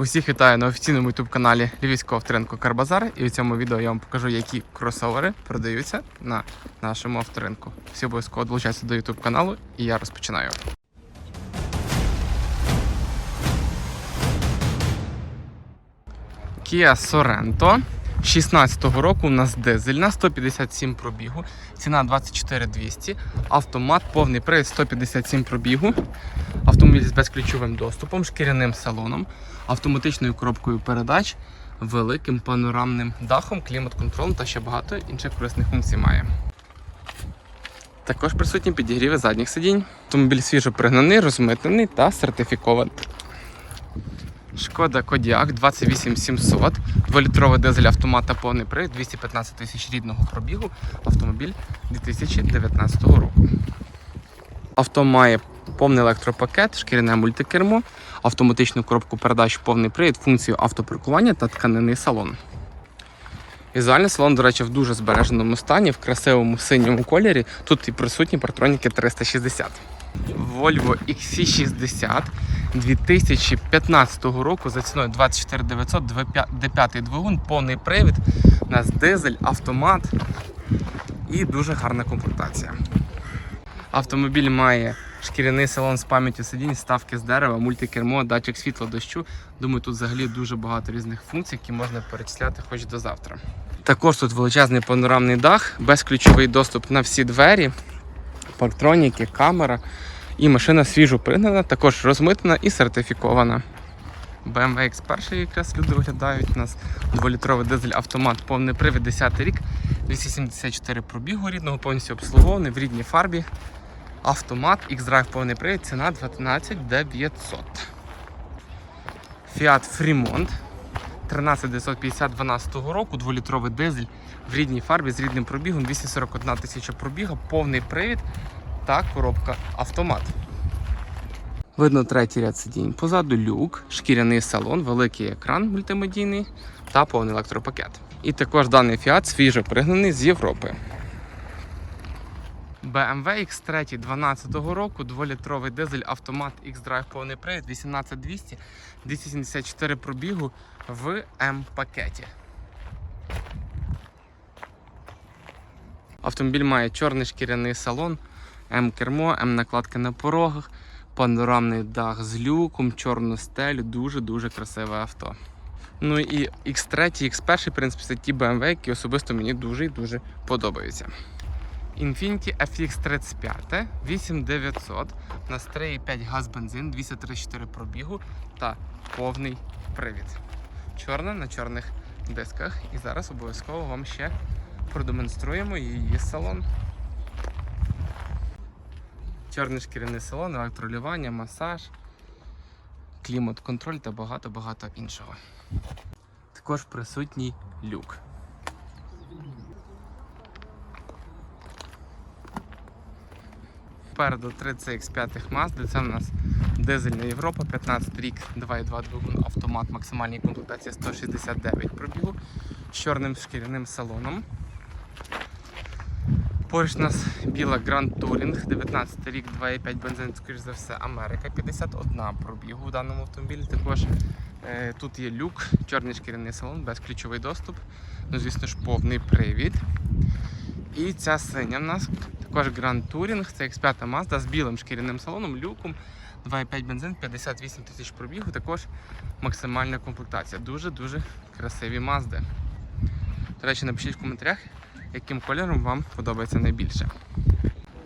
Усіх вітаю на офіційному youtube каналі Львівського авторинку Карбазар. І у цьому відео я вам покажу, які кросовери продаються на нашому авторинку. Всі обов'язково долучайтеся до youtube каналу, і я розпочинаю. Kia Sorento 16-го року у нас дизельна, 157 пробігу, ціна 24 200, автомат, повний привід 157 пробігу, автомобіль з безключовим доступом, шкіряним салоном, автоматичною коробкою передач, великим панорамним дахом, клімат-контролем та ще багато інших корисних функцій має. Також присутні підігріви задніх сидінь. Автомобіль свіжо пригнаний, розмитнений та сертифікований. Шкода Кодіак 28700, 2-літровий дизель автомат та повний привід, 215 тисяч рідного пробігу, автомобіль 2019 року. Авто має повний електропакет, шкіряне мультикермо, автоматичну коробку передач, повний привід, функцію автопаркування та тканинний салон. Візуальний салон, до речі, в дуже збереженому стані, в красивому синьому кольорі. Тут і присутні партроніки 360. Volvo XC60 2015 року за ціною 24 900, D5 двигун, повний привід, у нас дизель, автомат і дуже гарна комплектація. Автомобіль має шкіряний салон з пам'яттю сидінь, ставки з дерева, мультикермо, датчик світла дощу. Думаю, тут взагалі дуже багато різних функцій, які можна перечисляти хоч до завтра. Також тут величезний панорамний дах, безключовий доступ на всі двері, парктроніки, камера. І машина свіжо пригнана, також розмитнена і сертифікована. BMW X1 якраз люди виглядають. У нас 2-літровий дизель автомат, повний привід, 10 рік, 274 пробігу рідного, повністю обслугований в рідній фарбі. Автомат, X-Drive повний привід, ціна 12 900. Fiat Fremont 13950 12 року, 2-літровий дизель в рідній фарбі з рідним пробігом, 241 тисяча пробіга, повний привід та коробка автомат. Видно третій ряд сидінь. Позаду люк, шкіряний салон, великий екран мультимедійний та повний електропакет. І також даний Fiat свіжо пригнаний з Європи. BMW X3 12 року, 2-літровий дизель автомат X-Drive повний привід, 18200, 274 пробігу в М-пакеті. Автомобіль має чорний шкіряний салон, М-кермо, М-накладки на порогах, панорамний дах з люком, чорну стелю, дуже-дуже красиве авто. Ну і X3, X1, в принципі, це ті BMW, які особисто мені дуже і дуже подобаються. Infiniti FX35 8900 на 3,5 газ бензин, 234 пробігу та повний привід. Чорна на чорних дисках. І зараз обов'язково вам ще продемонструємо її салон. Чорний шкіряний салон, електролювання, масаж, клімат-контроль та багато-багато іншого. Також присутній люк. Попереду 3 CX5 Mazda, це в нас дизельна Європа, 15 рік, 2.2 двигун, автомат, максимальній комплектації 169 пробігу з чорним шкіряним салоном. Поруч у нас біла Grand Touring, 19 рік, 2,5 бензин, скоріш за все, Америка, 51 пробігу в даному автомобілі. Також е, тут є люк, чорний шкіряний салон, безключовий доступ, ну звісно ж повний привід. І ця синя в нас також Grand Touring, це X5 Mazda з білим шкіряним салоном, люком, 2,5 бензин, 58 тисяч пробігу, також максимальна комплектація. Дуже-дуже красиві Mazda. До речі, напишіть в коментарях, яким кольором вам подобається найбільше.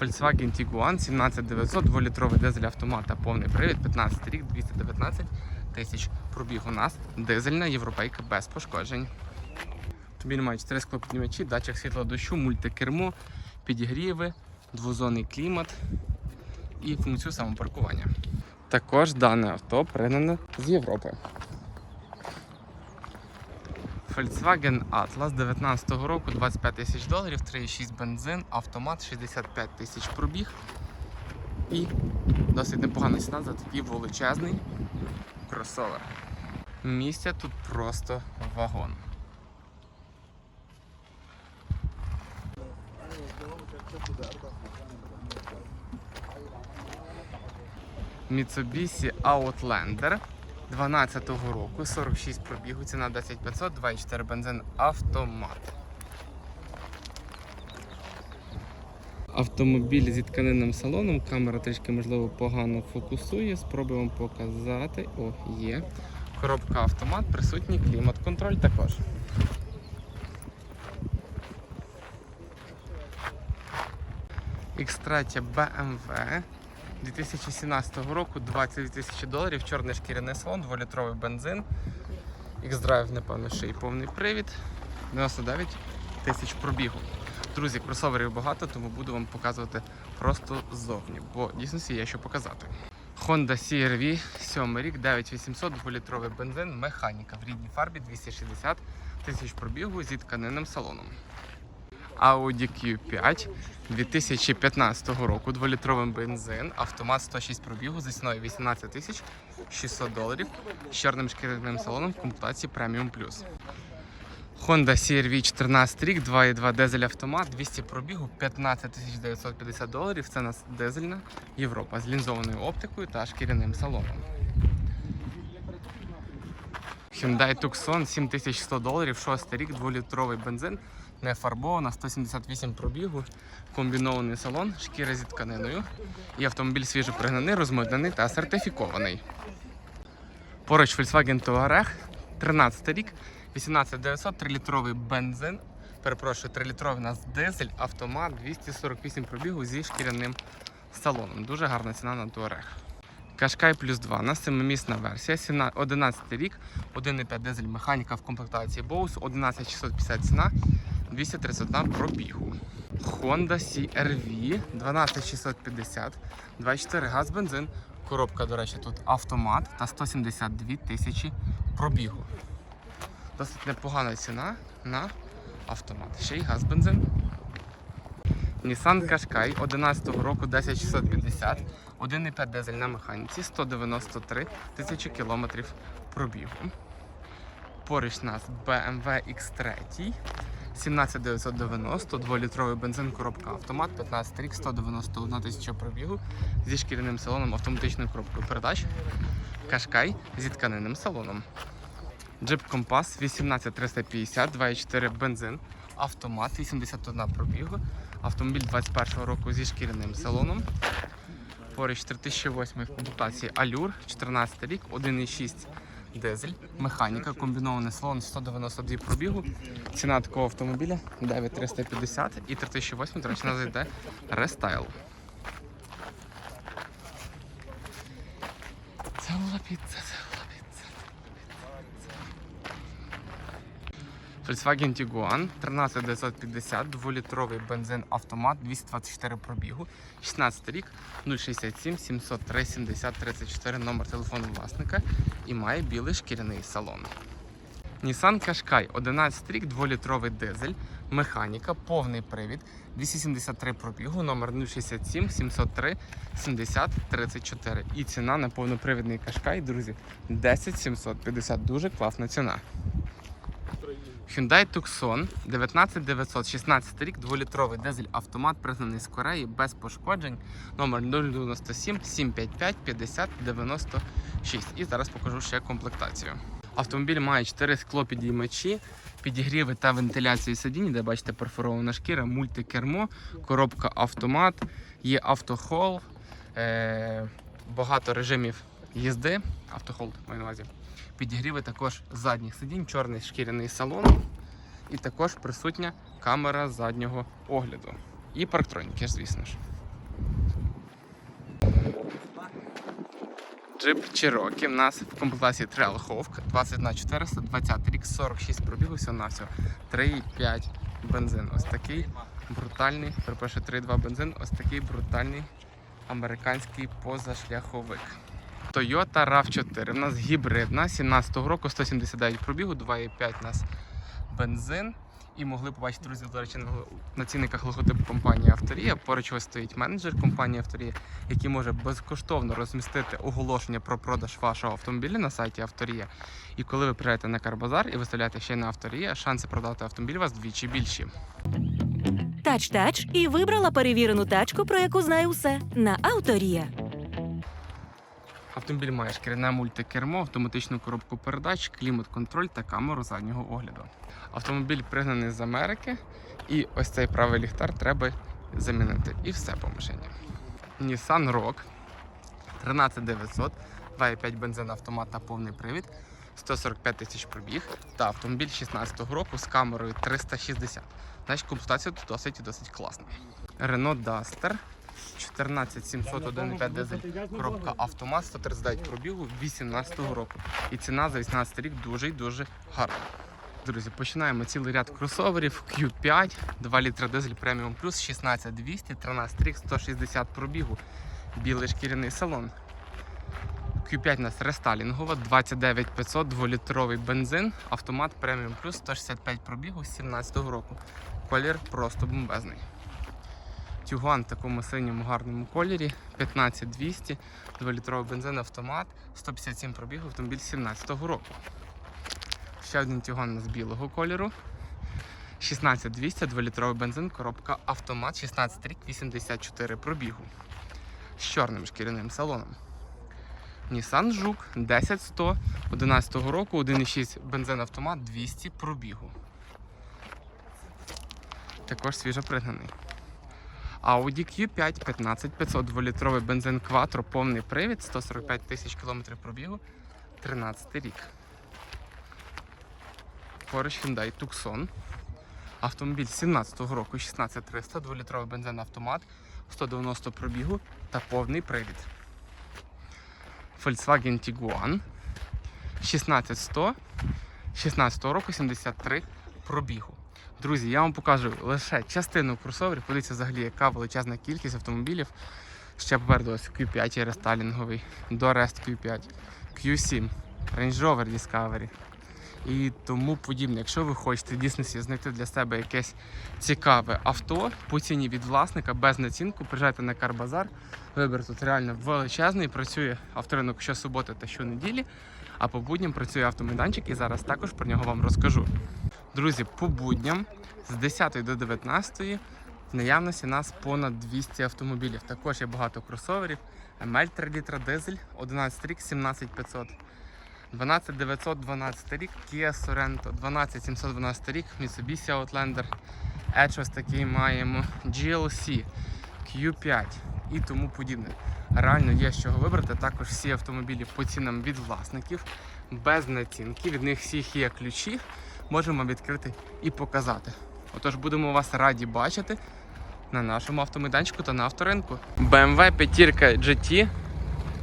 Volkswagen Tiguan 17900, 2-літровий дизель автомат та повний привід, 15 рік, 219 тисяч пробіг у нас. Дизельна європейка без пошкоджень. Автомобіль має 4 склопіднімачі, датчик світла дощу, мультикермо, підігріви, двозонний клімат і функцію самопаркування. Також дане авто пригнане з Європи. Volkswagen Atlas 19 року, 25 тисяч доларів, 3,6 бензин, автомат, 65 тисяч пробіг. І досить непогана ціна за такий величезний кросовер. Місця тут просто вагон. Mitsubishi Outlander 12-го року, 46 пробігу, ціна 10500, 2,4 бензин, автомат. Автомобіль зі тканинним салоном, камера трішки можливо погано фокусує. Спробуємо показати. О, є. Коробка автомат, присутній клімат-контроль також. X3 BMW 2017 року 20 тисячі доларів, чорний шкіряний салон, 2-літровий бензин. X-Drive, напевно, ще й повний привід. 99 тисяч пробігу. Друзі, кросоверів багато, тому буду вам показувати просто ззовні, бо дійсно є що показати. Honda CR-V, 7 рік, 9800, 2-літровий бензин, механіка в рідній фарбі 260 тисяч пробігу зі тканинним салоном. Audi Q5 2015 року, 2-літровий бензин, автомат 106 пробігу зі ціною 18 тисяч 600 доларів з чорним шкіряним салоном в комплектації Premium Plus. Honda CR-V 14 рік, 2.2 дизель автомат, 200 пробігу, 15 950 доларів. Це нас дизельна Європа з лінзованою оптикою та шкіряним салоном. Hyundai Tucson 7100 доларів, 6 рік, 2-літровий бензин, не фарбована, 178 пробігу, комбінований салон, шкіра зі тканиною. І автомобіль свіжопригнаний, розмитнений та сертифікований. Поруч Volkswagen Touareg, 13 рік, 18900, 3-літровий бензин. Перепрошую, 3-літровий у нас дизель, автомат, 248 пробігу зі шкіряним салоном. Дуже гарна ціна на Touareg. Кашкай плюс 2 на 7-місна версія. Ціна 11 рік, 1,5 дизель механіка в комплектації Bose, 11650 ціна, 231 пробігу. Honda CR-V 12650, 24 газ бензин. Коробка, до речі, тут автомат та 172 тисячі пробігу. Досить непогана ціна на автомат. Ще й газ бензин. Nissan Qashqai 11 року 10650, 1,5 дизель на механіці, 193 тисячі кілометрів пробігу. Поруч нас BMW X3 17990, 2-літровий бензин, коробка автомат, 15 рік, 191 тисяча пробігу зі шкіряним салоном, автоматичною коробкою передач. Qashqai зі тканинним салоном. Jeep Compass 18350, 2,4 бензин, автомат, 81 пробігу. Автомобіль 21 року зі шкіряним салоном. Поруч 3008 в комплектації Allure, 14 рік, 1,6 дизель, механіка, комбінований салон 192 пробігу. Ціна такого автомобіля 9350 і 3008, до речі, нас йде рестайл. Volkswagen Tiguan 13950, 2-літровий бензин автомат, 224 пробігу, 16 рік, 067 703 70 34 номер телефону власника і має білий шкіряний салон. Nissan Qashqai 11 рік, 2-літровий дизель, механіка, повний привід, 273 пробігу, номер 067 703 70 34. І ціна на повнопривідний Qashqai, друзі, 10 750. Дуже класна ціна. Hyundai Tucson 19900, 16 рік, 2-літровий дизель автомат, признаний з Кореї, без пошкоджень, номер 097 755 50 96. І зараз покажу ще комплектацію. Автомобіль має 4 склопідіймачі, підігріви та вентиляцію сидінь, де бачите перфорована шкіра, мультикермо, коробка автомат, є автохол, е- багато режимів їзди, автохолд маю на увазі. Підігріви також задніх сидінь, чорний шкіряний салон. І також присутня камера заднього огляду. І парктроніки, звісно ж. Джип Cherokee в нас в комплектації Trailhawk 21400, 20 рік, 46 пробігу, всього на всього 3,5 бензин. Ось такий брутальний, перепрошую, 3,2 бензин, ось такий брутальний американський позашляховик. Toyota RAV4. У нас гібридна 17-го року, 179 пробігу, 2,5 у нас бензин. І могли побачити, друзі, до речі, на- цінниках логотип компанії Авторія. Поруч ось стоїть менеджер компанії Авторія, який може безкоштовно розмістити оголошення про продаж вашого автомобіля на сайті Авторія. І коли ви приїдете на Карбазар і виставляєте ще й на Авторія, шанси продати автомобіль у вас вдвічі більші. Тач-тач і вибрала перевірену тачку, про яку знаю все на Авторія. Автомобіль має шкіряне мультикермо, автоматичну коробку передач, клімат-контроль та камеру заднього огляду. Автомобіль пригнаний з Америки, і ось цей правий ліхтар треба замінити. І все по машині. Nissan Rogue 13900, 2,5 бензин автомат на повний привід, 145 тисяч пробіг та автомобіль 16 року з камерою 360. Значить, комплектація тут досить і досить класна. Renault Duster 14700 1,5 дизель, коробка автомат 139 пробігу 18 року. І ціна за 18 рік дуже і дуже гарна. Друзі, починаємо цілий ряд кросоверів Q5, 2 літра дизель преміум плюс 16200, 13 рік, 160 пробігу, білий шкіряний салон. Q5 у нас рестайлінгова, 29500, 2-літровий бензин, автомат преміум плюс 165 пробігу з 17 року. Колір просто бомбезний. Тюган в такому синьому гарному кольорі, 15200, 2-літровий бензин автомат, 157 пробігу, автомобіль 17 року. Ще один тюган нас білого кольору. 16200, 2-літровий бензин, коробка автомат, 16 рік, 84 пробігу. З чорним шкіряним салоном. Nissan Жук 10100 11 року, 1,6 бензин автомат, 200 пробігу. Також свіжопригнаний. Audi Q5 15500 2-літровий бензин Quattro, повний привід, 145 тисяч кілометрів пробігу, 13 рік. Поруч Hyundai Tucson. Автомобіль 17-го року 16300, 2-літровий бензин автомат, 190 пробігу та повний привід. Volkswagen Tiguan 16100, 16 року 73 пробігу. Друзі, я вам покажу лише частину кросоверів. Подивіться взагалі, яка величезна кількість автомобілів. Ще попереду ось Q5 рестайлінговий, Dорest Q5, Q7, Range Rover Discovery і тому подібне. Якщо ви хочете в дійсності знайти для себе якесь цікаве авто по ціні від власника без націнку, приїжджайте на Карбазар. Вибір тут реально величезний. Працює авторинок щосуботи та щонеділі, а по будням працює автомайданчик і зараз також про нього вам розкажу. Друзі, по будням з 10 до 19 в наявності нас понад 200 автомобілів. Також є багато кросоверів. ML 3 літра дизель, 11 рік, 17500. 12912 рік, Kia Sorento, 12712 рік, Mitsubishi Outlander, Edge ось такий маємо, GLC, Q5 і тому подібне. Реально є з чого вибрати. Також всі автомобілі по цінам від власників, без націнки. Від них всіх є ключі. Можемо відкрити і показати. Отож, будемо вас раді бачити на нашому автомайданчику та на авторинку. BMW 5 GT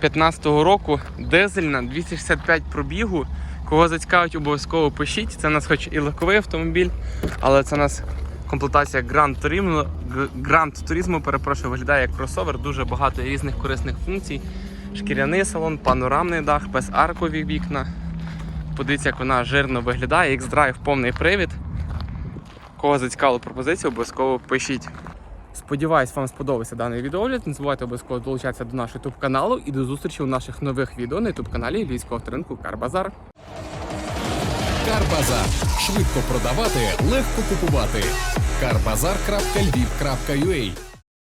15-го року дизельна 265 пробігу. Кого зацікавить, обов'язково пишіть. Це у нас хоч і легковий автомобіль, але це у нас комплектація Grand Turismo, Grand Turismo, перепрошую, виглядає як кросовер, дуже багато різних корисних функцій. Шкіряний салон, панорамний дах, безаркові вікна. Подивіться, як вона жирно виглядає. X-Drive повний привід. Кого зацікавила пропозиція, обов'язково пишіть. Сподіваюсь, вам сподобався даний відеогляд. Не забувайте обов'язково долучатися до нашого YouTube каналу і до зустрічі у наших нових відео на YouTube каналі Львівського авторинку Карбазар. Карбазар. Швидко продавати, легко купувати. Карбазар.львів.ua